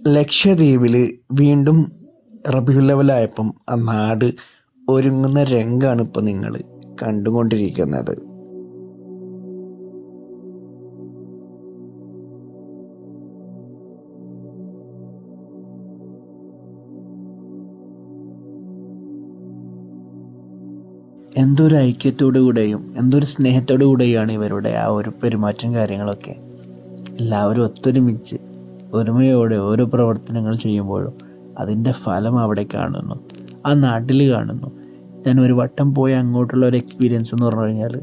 ലക്ഷദ്വീപിൽ വീണ്ടും റബീഉൽ ലെവലായപ്പം ആ നാട് ഒരുങ്ങുന്ന രംഗമാണ് ഇപ്പോൾ നിങ്ങൾ കണ്ടുകൊണ്ടിരിക്കുന്നത്. എന്തൊരു ഐക്യത്തോടു കൂടെയും എന്തൊരു സ്നേഹത്തോടു കൂടെയാണ് ഇവരുടെ ആ ഒരു പെരുമാറ്റം കാര്യങ്ങളൊക്കെ. എല്ലാവരും ഒത്തൊരുമിച്ച് ഒരുമയോടെ ഓരോ പ്രവർത്തനങ്ങൾ ചെയ്യുമ്പോഴും അതിന്റെ ഫലം അവിടെ കാണുന്നു. ആ നാട്ടിൽ കാണുന്നു. ഞാൻ ഒരു വട്ടം പോയി അങ്ങോട്ടുള്ള ഒരു എക്സ്പീരിയൻസ് എന്ന് പറഞ്ഞു കഴിഞ്ഞാൽ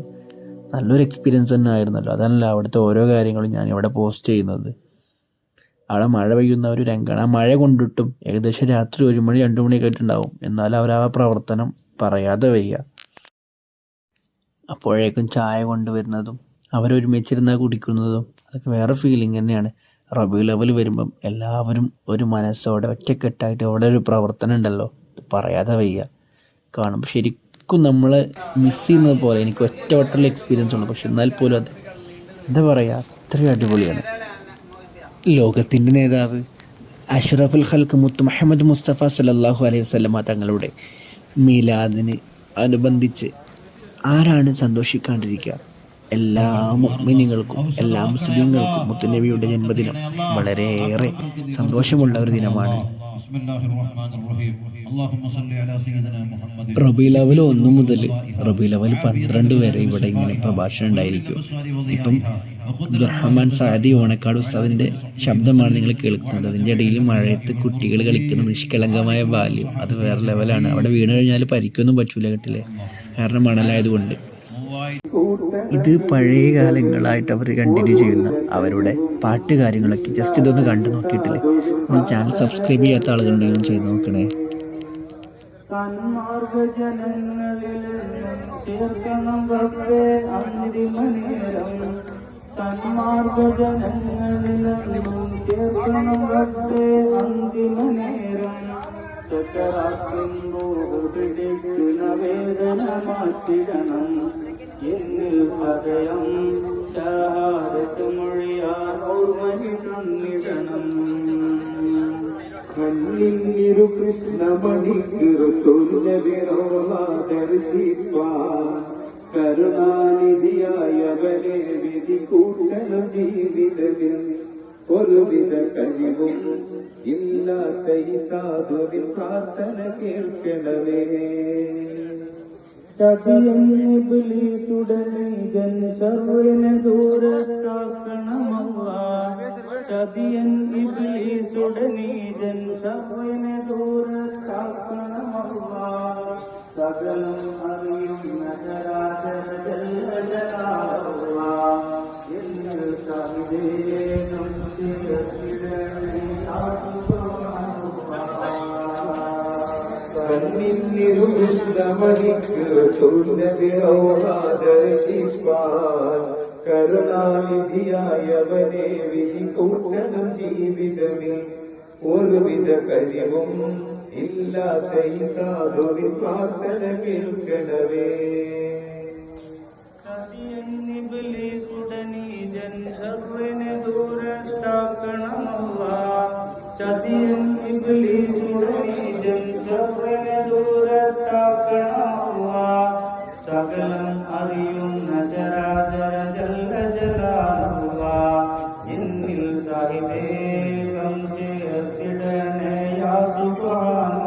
നല്ലൊരു എക്സ്പീരിയൻസ് തന്നെ ആയിരുന്നല്ലോ. അതല്ല അവിടുത്തെ ഓരോ കാര്യങ്ങളും ഞാൻ ഇവിടെ പോസ്റ്റ് ചെയ്യുന്നത്. അവിടെ മഴ പെയ്യുന്ന ഒരു രംഗമാണ്. ആ മഴ കൊണ്ടിട്ടും ഏകദേശം രാത്രി ഒരു മണി രണ്ട് മണിയൊക്കെ ആയിട്ടുണ്ടാവും. എന്നാലും അവർ ആ പ്രവർത്തനം പറയാതെ വയ്യ. അപ്പോഴേക്കും ചായ കൊണ്ടുവരുന്നതും അവരൊരുമിച്ചിരുന്നാൽ കുടിക്കുന്നതും അതൊക്കെ വേറെ ഫീലിംഗ് തന്നെയാണ്. റബി ലെവൽ വരുമ്പം എല്ലാവരും ഒരു മനസ്സോടെ ഒറ്റക്കെട്ടായിട്ട് അവിടെ ഒരു പ്രവർത്തനം ഉണ്ടല്ലോ. പറയാതെ വയ്യ. കാണുമ്പോൾ ശരിക്കും നമ്മൾ മിസ് ചെയ്യുന്നത് പോലെ എനിക്ക് ഒറ്റവട്ടുള്ള എക്സ്പീരിയൻസ് ഉണ്ട് പക്ഷെ എന്നാൽ പോലും അത് എന്താ പറയുക അത്രയും അടിപൊളിയാണ്. ലോകത്തിന്റെ നേതാവ് അഷ്റഫുൽ ഖൽക്ക് മുത്ത് മുഹമ്മദ് മുസ്തഫ സല്ലല്ലാഹു അലൈഹി വസല്ലമ തങ്ങളുടെ മീലാദിന് അനുബന്ധിച്ച് ആരാണ് സന്തോഷിക്കാണ്ടിരിക്കുക? എല്ലാ മുഗ്മിനികൾക്കും എല്ലാ മുസ്ലിങ്ങൾക്കും മുത്തുനബിയുടെ ജന്മദിനം വളരെയേറെ സന്തോഷമുള്ള ഒരു ദിനമാണ്. റബി ലെവൽ ഒന്ന് മുതൽ റബി ലെവൽ പന്ത്രണ്ട് വരെ ഇവിടെ ഇങ്ങനെ പ്രഭാഷണം ഉണ്ടായിരിക്കും. ഇപ്പം ദുർഹമാൻ സാദി ഓണക്കാട് ഉസ്താദിന്റെ ശബ്ദമാണ് നിങ്ങൾ കേൾക്കുന്നത്. അതിന്റെ ഇടയിൽ മഴയത്ത് കുട്ടികൾ കളിക്കുന്ന നിഷ്കളങ്കമായ ബാല്യം. അത് വേറെ ലെവലാണ് അവിടെ വീണ് കഴിഞ്ഞാൽ പരിക്കൊന്നും പറ്റൂല കെട്ടില്ലേ? കാരണം മണലായതുകൊണ്ട്. ഇത് പഴയ കാലങ്ങളായിട്ട് അവർ കണ്ടിന്യൂ ചെയ്യുന്ന അവരുടെ പാട്ട് കാര്യങ്ങളൊക്കെ ജസ്റ്റ് ഇതൊന്ന് കണ്ടു നോക്കിയിട്ടില്ലേ? നമ്മൾ ചാനൽ സബ്സ്ക്രൈബ് ചെയ്യാത്ത ആളുകളുണ്ടെങ്കിലും ചെയ്ത് നോക്കണേ. പിടിക്കുന്ന വേദന മാറ്റിടണം. എന്നിൽ സദയം ഷഹാദത്ത് മൊഴിയാൽ ഓർമ്മയിൽ തന്നിടണം. കണ്ണിരു കൃഷ്ണമണിക്ക് ദർശിപ്പാൻ കരുണാനിധിയായവനെ വിധി കൂട്ടണ ജീവിതത്തിൽ ഒരുവിധ കഴിവും ഇല്ലാത്ത ഈ സാധുവിൽ പ്രാർത്ഥന കേൾക്കണമേ. சதியன் பிலீசுடன் இதன் சர்வன தூரத்தாக்கணமல்லா சதியன் இபிலீசுடன் இதன் சர்வன தூரத்தாக்கணமல்லா சகலம் அறியும் நகராக ஜல்லா எங்கள் கவிதையே സകലം അറിയും നഗരാജല ജലാവുക എന്ന് കവിതേനം കരുണാനിധിയായവനെ വിധി കൂട്ടണം ജീവിതമേ ഒരുവിധ കഴിവും ഇല്ലാത്ത ഈ സാധുവിൻ പ്രാർത്ഥന കേൾക്കണവേ ചതിയൻ സർവന് ദൂരത്താക്കണമല്ല ചതിയൻ ഇബ്ലീസുടനീജൻ സർവന് साहिबे गमचे अखिलने या सुबहान